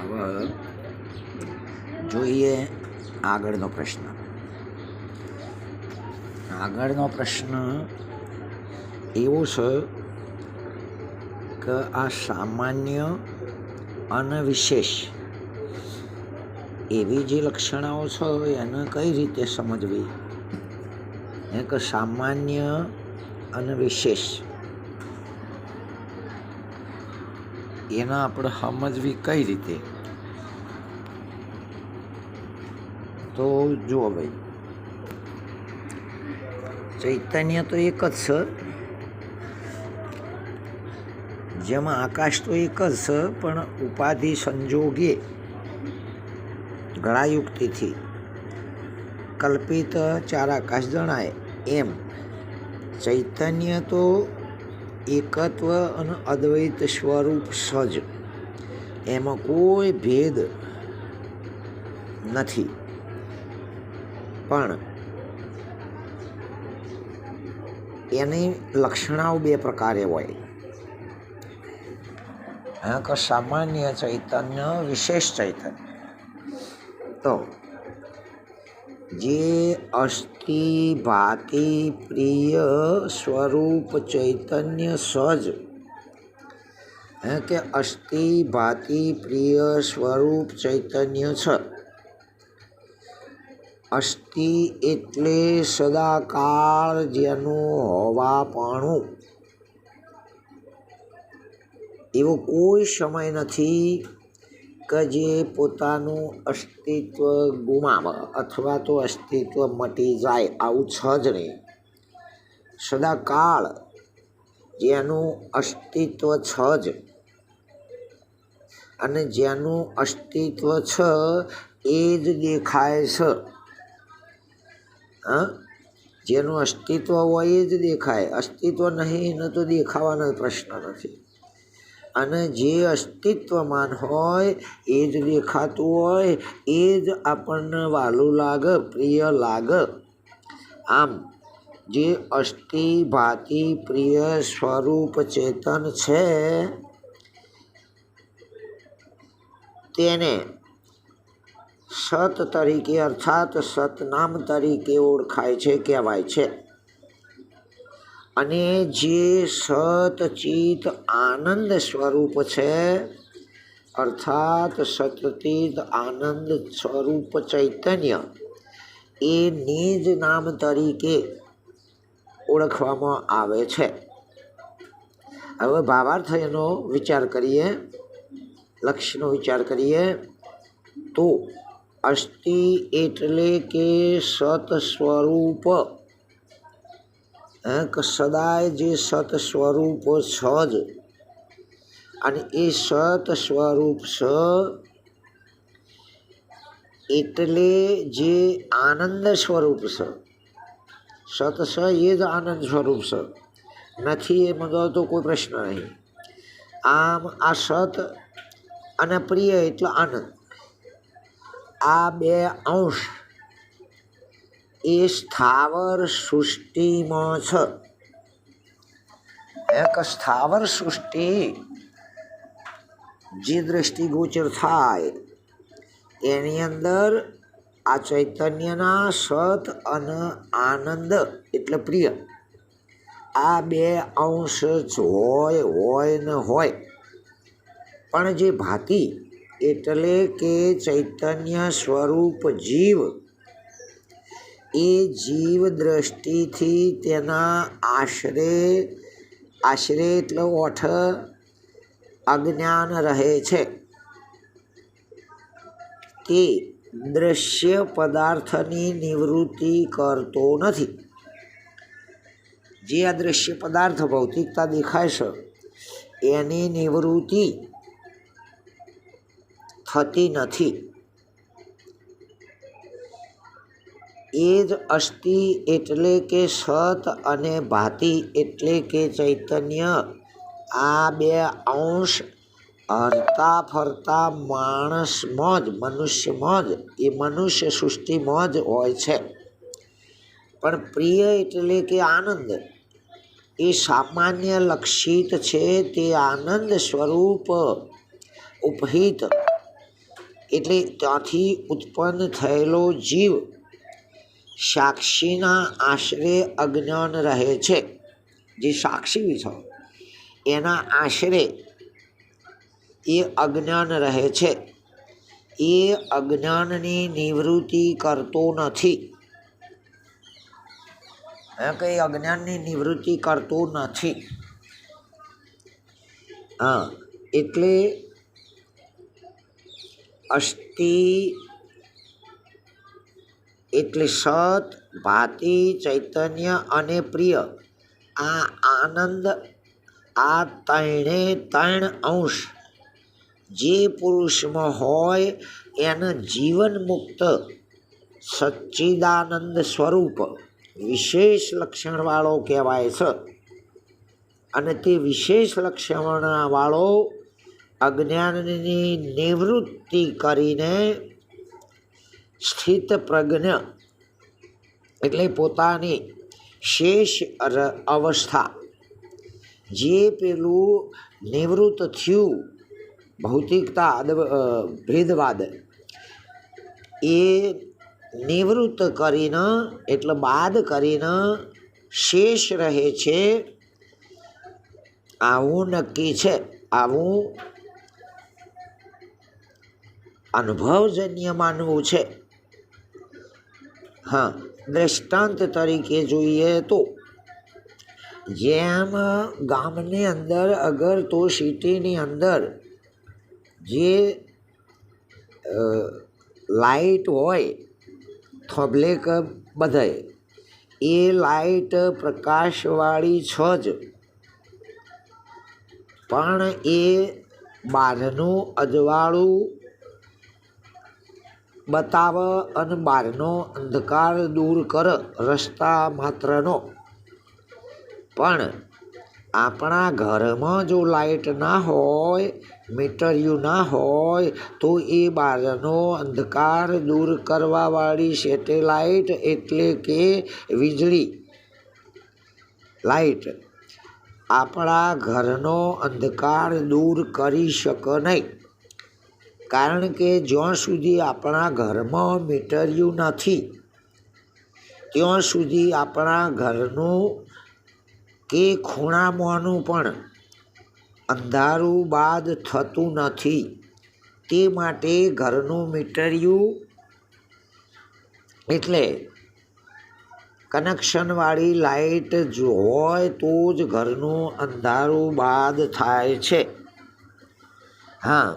હવે જોઈએ આગળનો પ્રશ્ન. આગળનો પ્રશ્ન એવો છે કે આ સામાન્ય અને વિશેષ એવી જે લક્ષણાઓ છે, એને કઈ રીતે સમજવી? એ કે સામાન્ય અને વિશેષ એના આપણે સમજવી કઈ રીતે? તો જુઓ ભાઈ. ચૈતન્ય તો એક જ છે. જેમાં આકાશ તો એક જ છે, પણ ઉપાધિ સંજોગે ગળાયુક્તિથી કલ્પિત ચાર આકાશ જણાય. એમ. ચૈતન્ય તો એકત્વ અને અદ્વૈત સ્વરૂપ સજ. એમાં કોઈ ભેદ નથી. પણ એની લક્ષણાઓ બે પ્રકારે હોય. હા કે સામાન્ય ચૈતન્ય વિશેષ ચૈતન્ય. તો જે અસ્થિ ભાતિ પ્રિય સ્વરૂપ ચૈતન્ય સજ હે કે અસ્થિ ભાતિ પ્રિય સ્વરૂપ ચૈતન્ય છ અસ્થિ એટલે સદાકાળ જેનું હોવાપણું એવો કોઈ સમય નથી કે જે પોતાનું અસ્તિત્વ ગુમાવે અથવા તો અસ્તિત્વ મટી જાય આવું છ જ નહીં. સદાકાળ જેનું અસ્તિત્વ છ જ અને જેનું અસ્તિત્વ છ એ જ દેખાય છે. હા? જેનું અસ્તિત્વ હોય એ જ દેખાય. અસ્તિત્વ નહીં એનો તો દેખાવાનો પ્રશ્ન નથી. અને જે અસ્તિત્વમાન હોય, એ જ દેખાતું હોય, એ જ આપણને વાલું લાગે, પ્રિય લાગે. આમ, જે અસ્થિ ભાતિ પ્રિય સ્વરૂપ ચેતન છે, તેને સત તરીકે અર્થાત સતનામ તરીકે ઓળખાય છે, કહેવાય છે. અને જે સતચિત આનંદ સ્વરૂપ છે, અર્થાત સતચિત આનંદ સ્વરૂપ ચૈતન્ય, એ નિજ નામ તરીકે ઓળખવામાં આવે છે. હવે ભાવાર્થ એનો વિચાર કરીએ લક્ષ્યનો વિચાર કરીએ, તો અસ્થિ એટલે કે સત સ્વરૂપ કે સદાય જે સત સ્વરૂપ છ જ. અને એ સત સ્વરૂપ છ એટલે જે આનંદ સ્વરૂપ છે. સત સ એ જ આનંદ સ્વરૂપ છે. નથી એ એમાં તો કોઈ પ્રશ્ન નહીં. આમ આ સત અને પ્રિય એટલે આનંદ. આ બે અંશ એ સ્થાવર સૃષ્ટિમાં છે. એક સ્થાવર સૃષ્ટિ જે દ્રષ્ટિગોચર થાય, એની અંદર આ ચૈતન્યના સત અને આનંદ એટલે પ્રિય. આ બે અંશ જ હોય હોય ને હોય. પણ જે ભાતિ, એટલે કે ચૈતન્ય સ્વરૂપ જીવ એ જીવ દ્રષ્ટિથી તેના આશરે આશરે એટલે ઓઠ અજ્ઞાન રહે છે. તે દ્રશ્ય પદાર્થની નિવૃત્તિ કરતો નથી. જે આ દ્રશ્ય પદાર્થ ભૌતિકતા દેખાય છે, એની નિવૃત્તિ થતી નથી. એ જ અસ્થિ એટલે કે સત અને ભાતિ એટલે કે ચૈતન્ય. આ બે અંશ હરતા ફરતા માણસમાં જ મનુષ્યમાં જ એ મનુષ્ય સૃષ્ટિમાં જ હોય છે. પણ પ્રિય એટલે કે આનંદ. એ સામાન્ય લક્ષિત છે તે આનંદ સ્વરૂપ ઉપહિત. એટલે ત્યાંથી ઉત્પન્ન થયેલો જીવ સાક્ષીના આશરે અજ્ઞાન રહે છે. જે સાક્ષી છે, એના આશરે એ અજ્ઞાન રહે છે. એ અજ્ઞાનની નિવૃત્તિ કરતો નથી. કંઈ અજ્ઞાનની નિવૃત્તિ કરતો નથી. હા, એટલે અષ્ટિ એટલે સત, ભાતિ, ચૈતન્ય અને પ્રિય. આ આનંદ, આ ત્રણે ત્રણ અંશ. જે પુરુષમાં હોય, એને જીવન મુક્ત, સચ્ચિદાનંદ સ્વરૂપ, વિશેષ લક્ષણવાળો કહેવાય છે. અને તે વિશેષ લક્ષણવાળો અજ્ઞાનની નિવૃત્તિ કરીને સ્થિત પ્રજ્ઞ એટલે પોતાની શેષ અવસ્થા. જે પેલું નિવૃત્ત થયું, ભૌતિકતા ભેદવાદ, એ નિવૃત્ત કરીને, એટલે બાદ કરીને શેષ રહે છે, આવું નક્કી છે. આવું અનુભવજન્ય માનવું છે. હા, દ્રષ્ટાંત તરીકે જોઈએ તો, જેમ ગામની અંદર અગર તો સિટીની અંદર જે લાઇટ હોય થોભલે કે બધાય, એ લાઈટ પ્રકાશવાળી છ જ. પણ એ બહારનું અજવાળું બતાવે અને બહારનો અંધકાર દૂર કર, રસ્તા માત્રનો. પણ આપણા ઘરમાં જો લાઈટ ના હોય મીટરિયું ના હોય, તો એ બહારનો અંધકાર દૂર કરવાવાળી સેટેલાઇટ એટલે કે વીજળી. લાઈટ આપણા ઘરનો અંધકાર દૂર કરી શકે નહીં. કારણ કે જ્યાં સુધી આપણા ઘરમાં મીટર્યું નથી, ત્યાં સુધી આપણા ઘરનું કે ખૂણામાંનું પણ અંધારું બાદ થતું નથી. તે માટે ઘરનું મીટર્યું એટલે કનેક્શનવાળી લાઈટ જો હોય તો જ ઘરનું અંધારું બાદ થાય છે. હા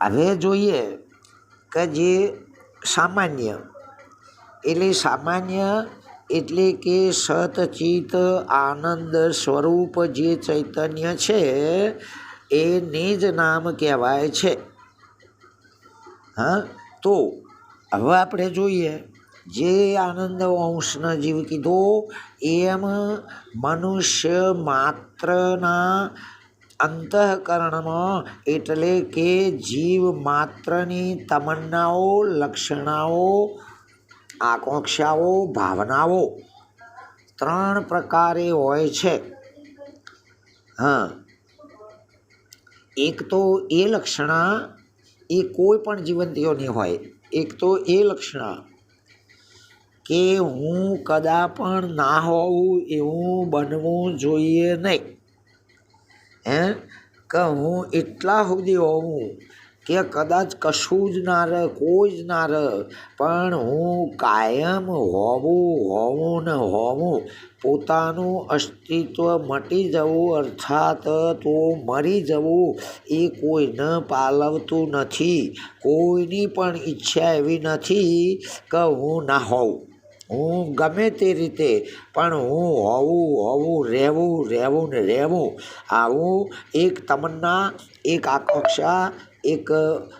હવે જોઈએ કે જે સામાન્ય, એટલે સામાન્ય એટલે કે સતચિત આનંદ સ્વરૂપ જે ચૈતન્ય છે, એને જ નામ કહેવાય છે. હા, તો હવે આપણે જોઈએ, જે આનંદ વંશનો જીવ કીધો, એમ મનુષ્ય માત્રના અંતઃકરણમાં એટલે કે જીવ માત્રની તમન્નાઓ લક્ષણાઓ આકાંક્ષાઓ ભાવનાઓ ત્રણ પ્રકારે હોય છે હા એક તો એ લક્ષણા એ કોઈ પણ જીવંતીઓની હોય એક તો એ લક્ષણા કે હું કદા પણ ના હોઉં એવું બનવું જોઈએ નહીં હે કે હું એટલા સુધી હોઉં કે કદાચ કશું જ ના રહે, કોઈ જ ના રહે, પણ હું કાયમ હોવું હોવું ને હોવું, પોતાનું અસ્તિત્વ મટી જવું, અર્થાત તો મરી જવું, એ કોઈને પાલવતું નથી, કોઈની પણ ઈચ્છા એવી નથી કે હું ના હોઉં. હું ગમે તે રીતે, પણ હું હોવું હોવું, રહેવું રહેવું ને રહેવું, આવું એક તમન્ના, એક આકાંક્ષા એક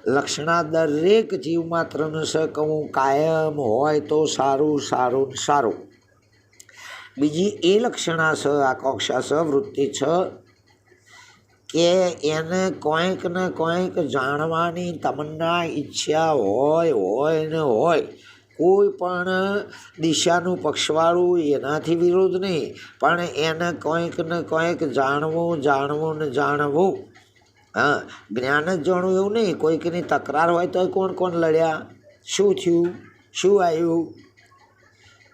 લક્ષણા દરેક જીવ માત્રનું છે કે હું કાયમ હોય તો સારું સારું સારું. બીજી એ લક્ષણા છે આકાંક્ષા છે વૃત્તિ છે, કે એને કોઈક ને કોઈક જાણવાની તમન્ના, ઈચ્છા હોય હોય ને હોય. કોઈ પણ દિશાનું પક્ષવાળું એનાથી વિરોધ નહીં, પણ એને કંઈક ને કોઈક જાણવું જાણવું ને જાણવું. હા, જ્ઞાન જ જાણવું એવું નહીં, કોઈકની તકરાર હોય તો કોણ કોણ લડ્યા? શું થયું? શું આવ્યું?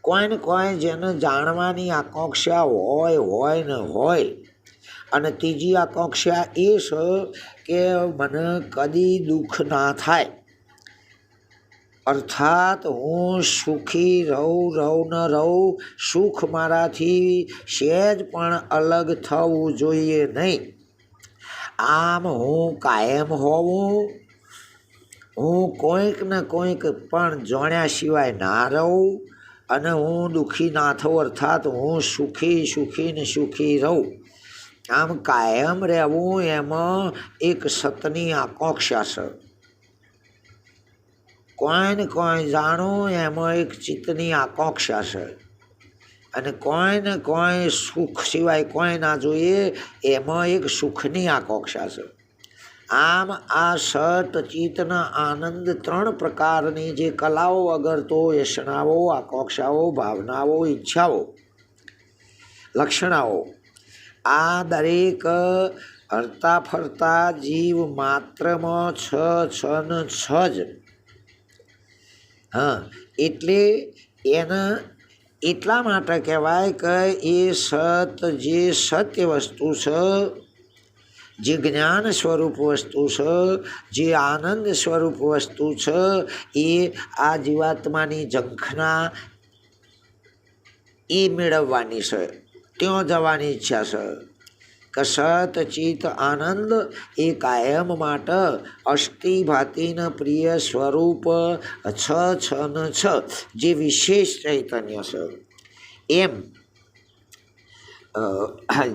કોઈ ને કોઈ જેને જાણવાની આકાંક્ષા હોય હોય ને હોય. અને ત્રીજી આકાંક્ષા એ છે કે મને કદી દુઃખ ના થાય. અર્થાત હું સુખી રહું રહું, ન રહું, સુખ મારાથી સહેજ પણ અલગ થવું જોઈએ નહીં. આમ હું કાયમ હોવું હું કોઈક ને કોઈક પણ જોણ્યા સિવાય ના રહું અને હું દુઃખી ના થઉં, અર્થાત હું સુખી સુખી ને સુખી રહું. આમ કાયમ રહેવું એમાં એક સતની આકાંક્ષા છે. કોઈ ને કોઈ જાણું એમાં એક ચિત્તની આકાંક્ષા છે અને કોઈ ને કોઈ સુખ સિવાય કોઈ ના જોઈએ, એમાં એક સુખની આકાંક્ષા છે આમ આ સત ચિત્તના આનંદ ત્રણ પ્રકારની જે કલાઓ વગર તો યશનાઓ આકાંક્ષાઓ ભાવનાઓ, ઈચ્છાઓ, લક્ષણાઓ. આ દરેક હરતા ફરતા જીવ માત્રમાં છ છ ને છ જ હા, એટલે એના એટલા માટે કહેવાય કે એ સત જે સત્ય વસ્તુ છે જે જ્ઞાન સ્વરૂપ વસ્તુ છે જે આનંદ સ્વરૂપ વસ્તુ છે એ આ જીવાત્માની ઝંખના એ મેળવવાની છે ત્યાં જવાની ઈચ્છા છે કે સત ચિત આનંદ એ કાયમ માટે અષ્ટિ ભાતિના પ્રિય સ્વરૂપ છ છ ન છ, જે વિશેષ ચૈતન્ય છે. એમ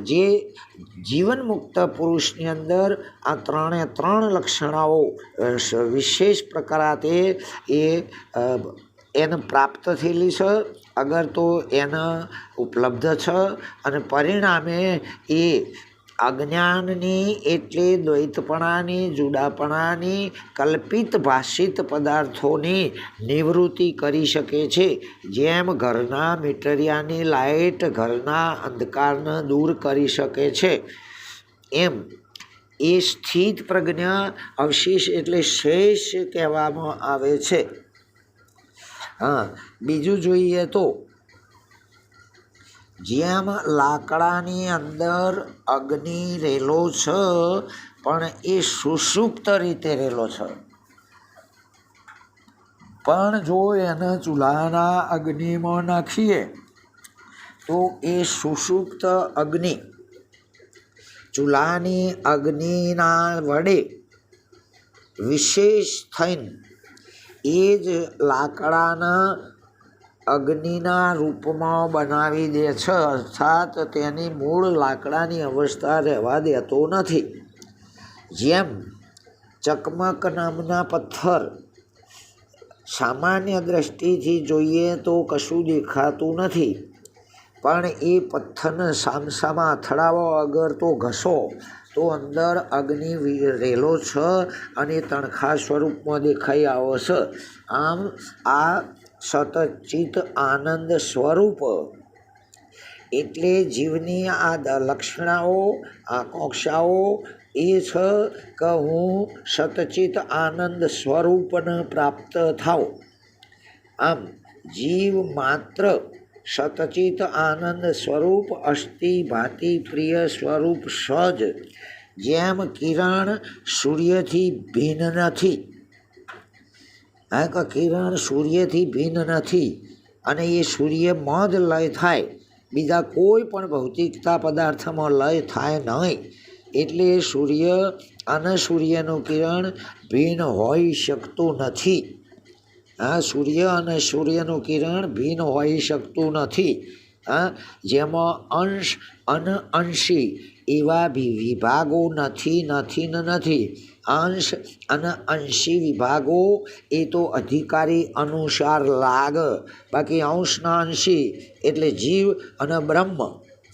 જે જીવન મુક્ત પુરુષની અંદર આ ત્રણે ત્રણ લક્ષણાઓ વિશેષ પ્રકારાતે એ એને પ્રાપ્ત થયેલી છે, અગર તો એને ઉપલબ્ધ છે, અને પરિણામે એ અજ્ઞાનની એટલે દ્વૈતપણાની જુદાપણાની કલ્પિત ભાષિત પદાર્થોની નિવૃત્તિ કરી શકે છે. જેમ ઘરના મીટરિયાની લાઇટ ઘરના અંધકારને દૂર કરી શકે છે. એમ, એ સ્થિત પ્રજ્ઞા અવશેષ એટલે શેષ કહેવામાં આવે છે. હા, બીજું જોઈએ તો જેમ લાકડાની અંદર અગ્નિ રહેલો છે, પણ એ સુષુપ્ત રીતે રહેલો છે. પણ જો એને ચૂલાના અગ્નિમાં નાખીએ, તો એ સુષુપ્ત અગ્નિ ચૂલાની અગ્નિના વડે વિશેષ થઈને એ જ લાકડાના અગ્નિના રૂપમાં બનાવી દે છે, અર્થાત તેની મૂળ લાકડાની અવસ્થા રહેવા દેતો નથી. જેમ ચકમક નામના પથ્થર સામાન્ય દ્રષ્ટિથી જોઈએ તો કશું દેખાતું નથી, પણ એ પથ્થરને સામસામાં અથડાવો અગર તો ઘસો, તો અંદર અગ્નિ રેલો છે અને તણખા સ્વરૂપમાં દેખાઈ આવો છે. આમ આ સતચિત આનંદ સ્વરૂપ. એટલે જીવની આ લક્ષણાઓ આકાંક્ષાઓ એ છે કે હું સતચિત આનંદ સ્વરૂપને પ્રાપ્ત થાવ આમ, જીવ માત્ર સતચિત આનંદ સ્વરૂપ અસ્થિ ભાતિ પ્રિય સ્વરૂપ સજ જેમ કિરણ સૂર્યથી ભિન્ન નથી. આ કિરણ સૂર્યથી ભિન્ન નથી અને એ સૂર્યમાં જ લય થાય. બીજા કોઈ પણ ભૌતિકતા પદાર્થમાં લય થાય નહીં. એટલે સૂર્ય અને સૂર્યનું કિરણ ભિન્ન હોઈ શકતું નથી. હા સૂર્ય અને સૂર્યનું કિરણ ભિન્ન હોઈ શકતું નથી. હા જેમાં અંશ અનઅંશી એવા વિભાગો નથી નથી ને નથી. અંશ અને અંશી વિભાગો, એ તો અધિકારી અનુસાર લાગ. બાકી અંશના અંશી એટલે જીવ અને બ્રહ્મ.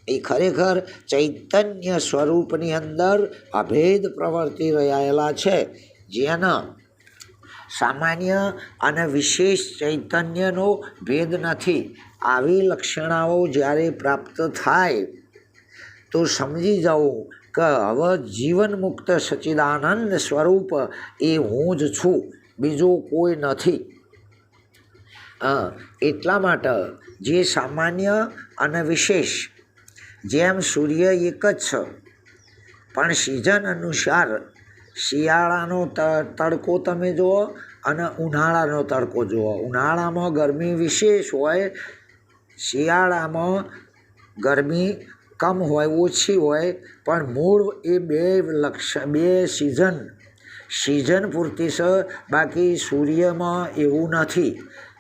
એ ખરેખર ચૈતન્ય સ્વરૂપની અંદર અભેદ પ્રવર્તી રહેલા છે. જેના સામાન્ય અને વિશેષ ચૈતન્યનો ભેદ નથી. આવી લક્ષણાઓ જ્યારે પ્રાપ્ત થાય તો સમજી જાઓ કે હવે જીવન મુક્ત સચિદાનંદ સ્વરૂપ એ હું જ છું, બીજો કોઈ નથી. એટલા માટે જે સામાન્ય અને વિશેષ, જેમ સૂર્ય એક જ છે, પણ સિઝન અનુસાર શિયાળાનો તડકો તમે જુઓ અને ઉનાળાનો તડકો જુઓ. ઉનાળામાં ગરમી વિશેષ હોય, શિયાળામાં ગરમી કમ હોય, ઓછી હોય, પણ મૂળ એ બે લક્ષ, બે સિઝન સિઝન પૂરતી છે બાકી સૂર્યમાં એવું નથી.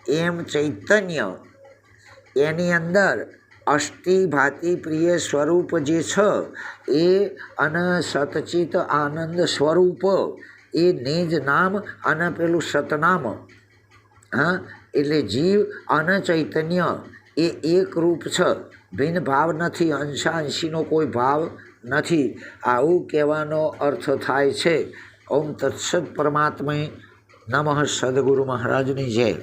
એમ ચૈતન્ય. એની અંદર અષ્ટિ ભાતિ પ્રિય સ્વરૂપ જે છે, એ અને સતચિત આનંદ સ્વરૂપ, એ નિજ નામ અને પેલું સતનામ. હા, એટલે જીવ અને ચૈતન્ય એ એક રૂપ છે. ભિન્ન ભાવ નથી અંશાંશીનો કોઈ ભાવ નથી. આવું કહેવાનો અર્થ થાય છે. ઓમ તત્સદ પરમાત્મા નમઃ સદગુરુ મહારાજની જય.